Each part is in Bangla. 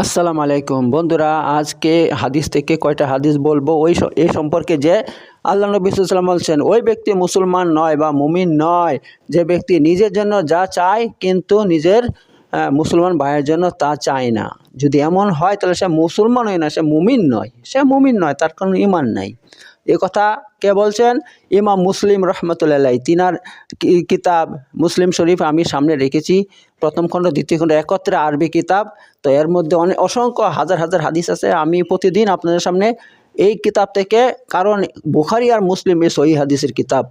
আসসালামু আলাইকুম। বন্ধুরা, আজকে হাদিস থেকে কয়টা হাদিস বলব? ওই এ সম্পর্কে যে আল্লাহ নবী সাল্লাম বলছেন, ওই ব্যক্তি মুসলমান নয় বা মুমিন নয়। যে ব্যক্তি নিজের জন্য যা চায়, কিন্তু নিজের মুসলমান ভাইয়ের জন্য তা চায় না। যদি এমন হয়, তাহলে সে মুসলমান হয় না, সে মুমিন নয়। সে মুমিন নয়, তার কোনো ইমান নাই। এ কথা কে বলছেন? ইমাম মুসলিম রহমতুল্লাহ। তিনার কিতাব মুসলিম শরীফ আমি সামনে রেখেছি। প্রথম খণ্ড, দ্বিতীয় খণ্ড একত্রে আরবি কিতাব। তো এর মধ্যে অনেক অসংখ্য হাজার হাজার হাদিস আছে। আমি প্রতিদিন আপনাদের সামনে এই কিতাব থেকে, কারণ বুখারি আর মুসলিম এই সহি হাদিসের কিতাব।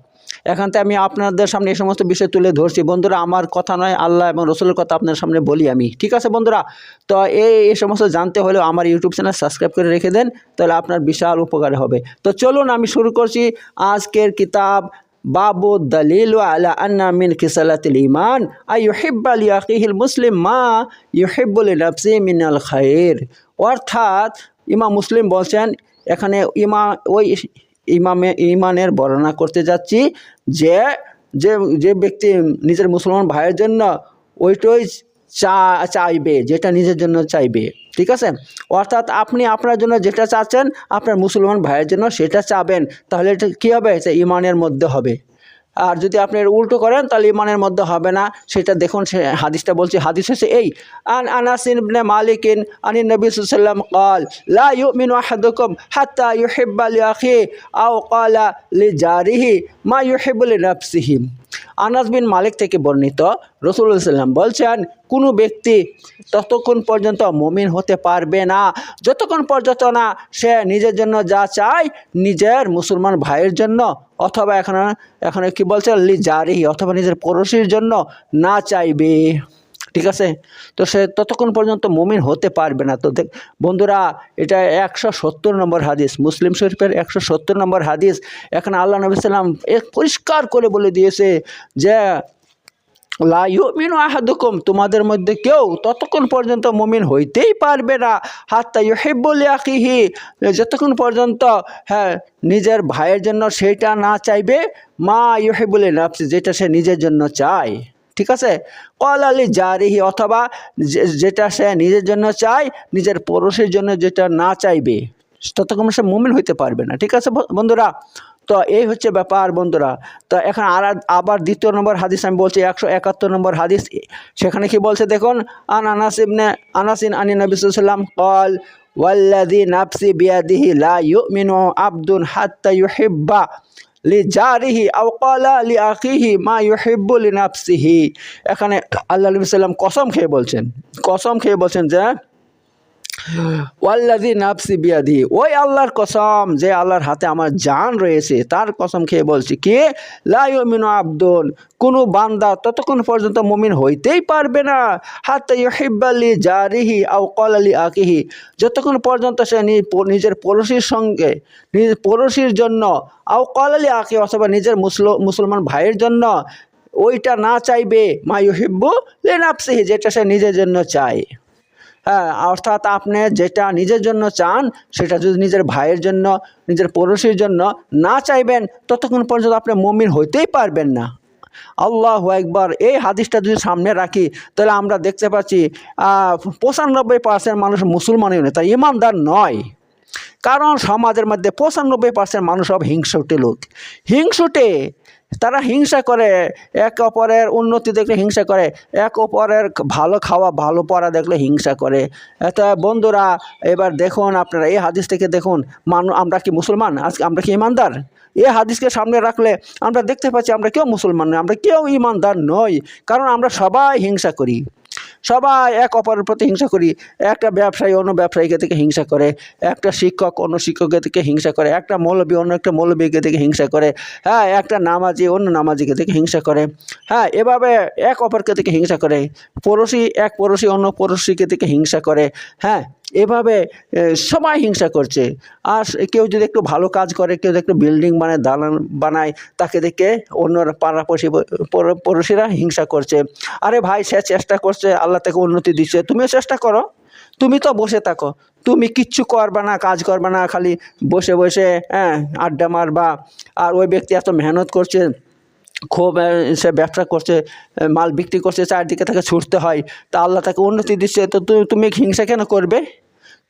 এখান থেকে আমি আপনাদের সামনে এই সমস্ত বিষয় তুলে ধরছি। বন্ধুরা, আমার কথা নয়, আল্লাহ এবং রসুলের কথা আপনাদের সামনে বলি আমি। ঠিক আছে বন্ধুরা? তো এই এই সমস্ত জানতে হলেও আমার ইউটিউব চ্যানেল সাবস্ক্রাইব করে রেখে দেন, তাহলে আপনার বিশাল উপকার হবে। তো চলুন আমি শুরু করছি আজকের কিতাব বাবু দলিল আলা আন্না মিন খিসালাতিল ইমান আই ইউহিব্বা লিয়াখিহিল মুসলিম মা ইউহিব্বু লিনাফসি মিনাল খাইর। অর্থাৎ ইমা মুসলিম বলছেন, এখানে ইমা, ওই ইমামে ইমানের বর্ণনা করতে যাচ্ছি যে যে যে ব্যক্তি নিজের মুসলমান ভাইয়ের জন্য ওইটাই চা, চাইবে, যেটা নিজের জন্য চাইবে, ঠিক আছে? অর্থাৎ আপনি আপনার জন্য যেটা চাচ্ছেন, আপনার মুসলমান ভাইয়ের জন্য সেটা চাবেন, তাহলে এটা কী হবে? সে ইমানের মধ্যে হবে। আর যদি আপনি এর উল্টো করেন তাহলে ইমানের মধ্যে হবে না সেটা দেখুন সে হাদিসটা বলছে হাদিস হচ্ছে এই আন আনাসিন ইবনে মালিকিন আনি নবী সাল্লাম قال لا يؤمن احدكم حتى يحب لاخيه او قال لجاره ما يحب لنفسه আনাস বিন মালিক থেকে বর্ণিত রসুল্লাহ সাল্লাম বলছেন, কোনো ব্যক্তি ততক্ষণ পর্যন্ত মমিন হতে পারবে না। যতক্ষণ পর্যন্ত না সে নিজের জন্য যা চায় নিজের মুসলমান ভাইয়ের জন্য অথবা এখানে এখানে কি বলছে, লি জারি অথবা নিজের পড়োশির জন্য না চাইবে। ঠিক আছে? তো সে ততক্ষণ পর্যন্ত মুমিন হতে পারবে না। তো দেখ, বন্ধুরা, এটা একশো সত্তর নম্বর হাদিস, মুসলিম শরীফের একশো সত্তর নম্বর হাদিস। এখানে আল্লাহ নবী সাল্লাম এক পরিষ্কার করে বলে দিয়েছে যে, লা ইউমিনু আহাদুকুম, তোমাদের মধ্যে কেউ ততক্ষণ পর্যন্ত মুমিন হইতেই পারবে না। হাত হাত্তা ইউহিব্বুল আখিহি যতক্ষণ পর্যন্ত হ্যাঁ নিজের ভাইয়ের জন্য সেইটা না চাইবে, মা ইউহিবুল নাফসি যেটা সে নিজের জন্য চায়। ঠিক আছে? কল আলী জারিহি, অথবা যেটা সে নিজের জন্য চায়, নিজের পড়োশের জন্য যেটা না চাইবে, ততক্ষণ সে মুমিন হইতে পারবে না, ঠিক আছে বন্ধুরা? তো এই হচ্ছে ব্যাপার, বন্ধুরা। তো এখন আর আবার দ্বিতীয় নম্বর হাদিস আমি বলছি, একশো একাত্তর নম্বর হাদিস। সেখানে কি বলছে দেখুন? আন আনাস ইবনে, আনাসিন আনি নবী সাল্লাম কল, ওয়াল্লাযী নাফসি বিয়াদিহি লা ইউমিনু আবদুন হাত্তা ইউহিব্বা। লিজারিহি আওকালা লি আখিহি মা ইউহিব্বু লিনাফসিহি। এখানে আল্লাহ নবী সাল্লাম কসম খেয়ে বলছেন, কসম খেয়ে বলছেন যে ওয়াল্লাদি নাফসি বিয়াদি। ওই আল্লাহর কসম, যে আল্লাহর হাতে আমার জান রয়েছে, তার কসম খেয়ে বলছি কে? লাইমিন আব্দুল কোনো বান্দা ততক্ষণ পর্যন্ত মুমিন হইতেই পারবে না। হাতে ইহিব্বালি জারিহি আও কলালি আকিহি। যতক্ষণ পর্যন্ত সে নিজের পড়োশির সঙ্গে নিজের পড়োশির জন্য, আও কলালি আকি অথবা নিজের মুসল, মুসলমান ভাইয়ের জন্য, ওইটা না চাইবে, মা ইউহিব্বু লেনাফসিহি যেটা সে নিজের জন্য চায়। হ্যাঁ অর্থাৎ আপনি যেটা নিজের জন্য চান, সেটা যদি নিজের ভাইয়ের জন্য, নিজের পড়োশির জন্য না চাইবেন, ততক্ষণ পর্যন্ত আপনি মমিন হইতেই পারবেন না। আল্লাহ একবার এই হাদিসটা যদি সামনে রাখি, তাহলে আমরা দেখতে পাচ্ছি পঁচানব্বই পার্সেন্ট মানুষ মুসলমানই নয়, তাই ইমানদার নয়। কারণ সমাজের মধ্যে পঁচানব্বই পার্সেন্ট মানুষ সব হিংসুটে লোক। হিংসুটে তারা হিংসা করে, এক অপরের উন্নতি দেখলে হিংসা করে, এক অপরের ভালো খাওয়া, ভালো পড়া দেখলে হিংসা করে। এত বন্ধুরা, এবার দেখুন আপনারা, এই হাদিস থেকে দেখুন, মানু, আমরা কি মুসলমান? আজকে আমরা কি ইমানদার? এ হাদিসকে সামনে রাখলে আমরা দেখতে পাচ্ছি আমরা কেউ মুসলমান নই, আমরা কেউ ইমানদার নই, কারণ আমরা সবাই হিংসা করি। সবাই এক অপরের প্রতি হিংসা করি। একটা ব্যবসায়ী অন্য ব্যবসায়ীকে থেকে হিংসা করে, একটা শিক্ষক অন্য শিক্ষকের থেকে হিংসা করে, একটা মৌলবী অন্য একটা মৌলবীকে থেকে হিংসা করে হ্যাঁ একটা নামাজি অন্য নামাজিকে থেকে হিংসা করে হ্যাঁ এভাবে এক অপরকে থেকে হিংসা করে, পড়োশি এক পড়োশি অন্য পড়োশিকে থেকে হিংসা করে হ্যাঁ। এভাবে সবাই হিংসা করছে। আর কেউ যদি একটু ভালো কাজ করে, কেউ একটু বিল্ডিং বানায়, দালান বানায়, তাকে দেখে পাড়াপড়শি, পড়- পড়োশিরা হিংসা করছে। আরে ভাই, সে চেষ্টা করছে, আল্লাহ তাকে উন্নতি দিচ্ছে। তুমিও চেষ্টা করো। তুমি তো বসে থাকো। তুমি কিচ্ছু করবে না, কাজ করবে না, খালি বসে বসে হ্যাঁ আড্ডা মারবা। আর ওই ব্যক্তি এত মেহনত করছে, খুব সে ব্যবসা করছে মাল বিক্রি করছে, চারদিকে তাকে ছুটতে হয়। তা আল্লাহ তাকে উন্নতি দিচ্ছে। তু- তুমি হিংসা কেন করবে?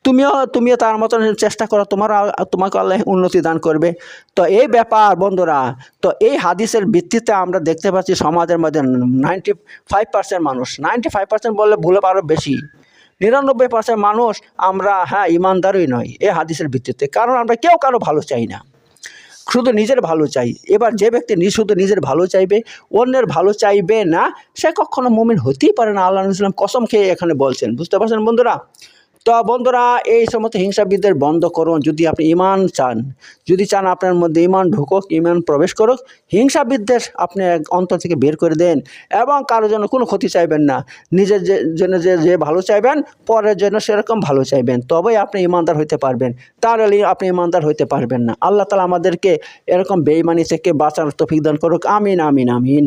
তুমিও তুমিও তার মতন চেষ্টা করো তোমার তোমাকে আল্লাহ উন্নতি দান করবে। তো এই ব্যাপার বন্ধুরা, তো এই হাদিসের ভিত্তিতে আমরা দেখতে পাচ্ছি সমাজের মধ্যে নাইনটি ফাইভ পার্সেন্ট মানুষ। নাইনটি ফাইভ পার্সেন্ট বললে ভুলে আরও বেশি। নিরানব্বই পার্সেন্ট মানুষ আমরা হ্যাঁ ইমানদারই নয় এই হাদিসের ভিত্তিতে। কারণ আমরা কেউ কারও ভালো চাই না। শুধু নিজের ভালো চাই। এবার যে ব্যক্তি শুধু নিজের ভালো চাইবে, অন্যের ভালো চাইবে না, সে কখনো মুমিন হতেই পারে না। আল্লাহ ইসলাম কসম খেয়ে এখানে বলছেন। বুঝতে পারছেন বন্ধুরা? তো বন্ধুরা, এই সমস্ত হিংসাবিদদের বন্ধ করুন। যদি আপনি ইমান চান, যদি চান আপনার মধ্যে ইমান ঢুকুক, ইমান প্রবেশ করুক, হিংসাবিদদের আপনি অন্তর থেকে বের করে দেন এবং কারোর জন্য কোনো ক্ষতি চাইবেন না। নিজের জন্য যে যে ভালো চাইবেন, পরের জন্য সেরকম ভালো চাইবেন। তবেই আপনি ইমানদার হইতে পারবেন। তাহলে আপনি ইমানদার হইতে পারবেন না। আল্লাহ তালা আমাদেরকে এরকম বেইমানি থেকে বাঁচার তফিক দান করুক। আমিন আমিন আমিন।